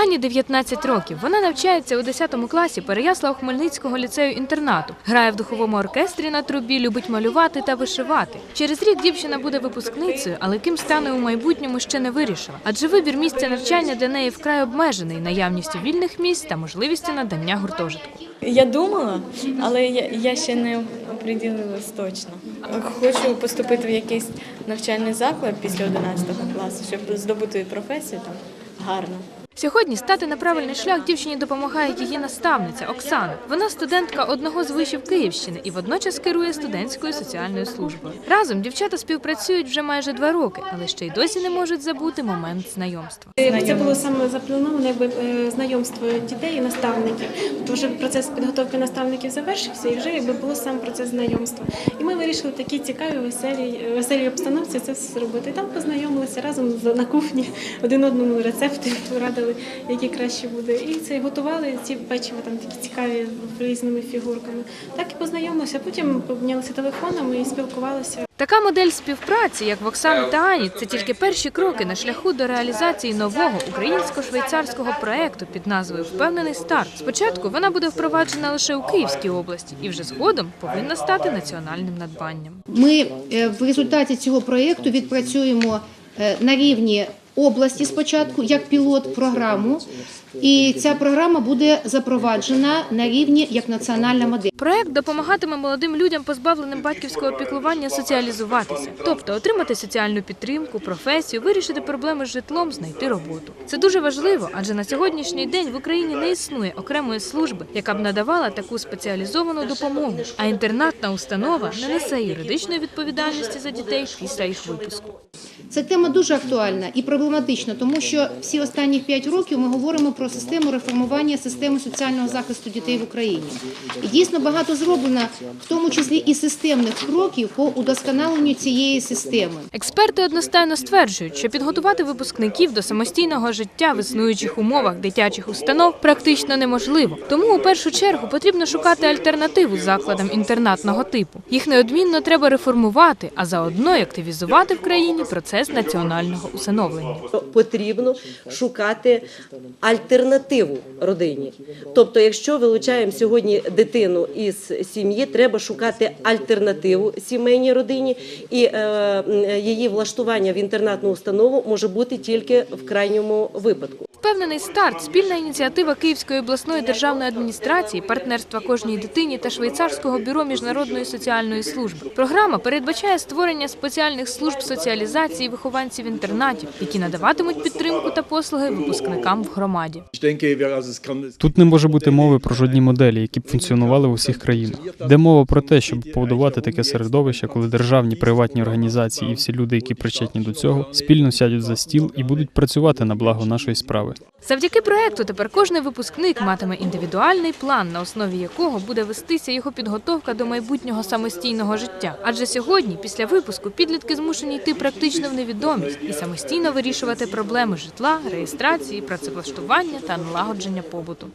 Ані 19 років. Вона навчається у 10 класі Переяслав Хмельницького ліцею інтернату. Грає в духовому оркестрі на трубі, любить малювати та вишивати. Через рік дівчина буде випускницею, але ким стане у майбутньому ще не вирішила. Адже вибір місця навчання для неї вкрай обмежений наявністю вільних місць та можливістю надання гуртожитку. Я думала, але я, ще не оприділилась точно. Хочу поступити в якийсь навчальний заклад після 11 класу, щоб здобути професію там гарно. Сьогодні стати на правильний шлях дівчині допомагає її наставниця Оксана. Вона студентка одного з вишів Київщини і водночас керує студентською соціальною службою. Разом дівчата співпрацюють вже майже два роки, але ще й досі не можуть забути момент знайомства. Е, Це було саме заплановано якби е, знайомство дітей і наставників. Тобто вже процес підготовки наставників завершився, і вже якби було сам процес знайомства. І ми вирішили в такій цікавій, веселій, веселій обстановці це все зробити. І там познайомилися разом на кухні, один одному рецепти радили, які краще буде. І це готували ці печиво там такі цікаві різними фігурками. Так і познайомилися. Потім помінялися телефонами і спілкувалися. Така модель співпраці, як в Оксани та Ані, це тільки перші кроки на шляху до реалізації нового українсько-швейцарського проекту під назвою Впевнений старт. Спочатку вона буде впроваджена лише у Київській області і вже згодом повинна стати національним надбанням. Ми е, в результаті цього проєкту відпрацюємо е, на рівні області спочатку як пілот програму, і ця програма буде запроваджена на рівні як національна модель. Проект допомагатиме молодим людям, позбавленим батьківського піклування, соціалізуватися, тобто отримати соціальну підтримку, професію, вирішити проблеми з житлом, знайти роботу. Це дуже важливо, адже на сьогоднішній день в Україні не існує окремої служби, яка б надавала таку спеціалізовану допомогу. А інтернатна установа не несе юридичної відповідальності за дітей після їх випуску. Ця тема дуже актуальна і проблематична, тому що всі останні п'ять років ми говоримо про систему реформування системи соціального захисту дітей в Україні. І дійсно багато зроблено, в тому числі і системних кроків по удосконаленню цієї системи. Експерти одностайно стверджують, що підготувати випускників до самостійного життя в існуючих умовах дитячих установ практично неможливо. Тому у першу чергу потрібно шукати альтернативу закладам інтернатного типу. Їх неодмінно треба реформувати, а заодно активізувати в країні процес національного усиновлення. потрібно шукати альтернативу родині. Тобто, якщо вилучаємо сьогодні дитину із сім'ї, треба шукати альтернативу сімейній родині, і е, її влаштування в інтернатну установу може бути тільки в крайньому випадку. Впевнений старт спільна ініціатива Київської обласної державної адміністрації, партнерства кожній дитині та швейцарського бюро міжнародної соціальної служби. Програма передбачає створення спеціальних служб соціалізації вихованців інтернатів, які надаватимуть підтримку та послуги випускникам в громаді. Тут не може бути мови про жодні моделі, які б функціонували в усіх країнах. Йде мова про те, щоб побудувати таке середовище, коли державні приватні організації і всі люди, які причетні до цього, спільно сядуть за стіл і будуть працювати на благо нашої справи. Завдяки проекту тепер кожний випускник матиме індивідуальний план, на основі якого буде вестися його підготовка до майбутнього самостійного життя. Адже сьогодні, після випуску, підлітки змушені йти практично в невідомість і самостійно вирішувати проблеми житла, реєстрації, працевлаштування та налагодження побуту.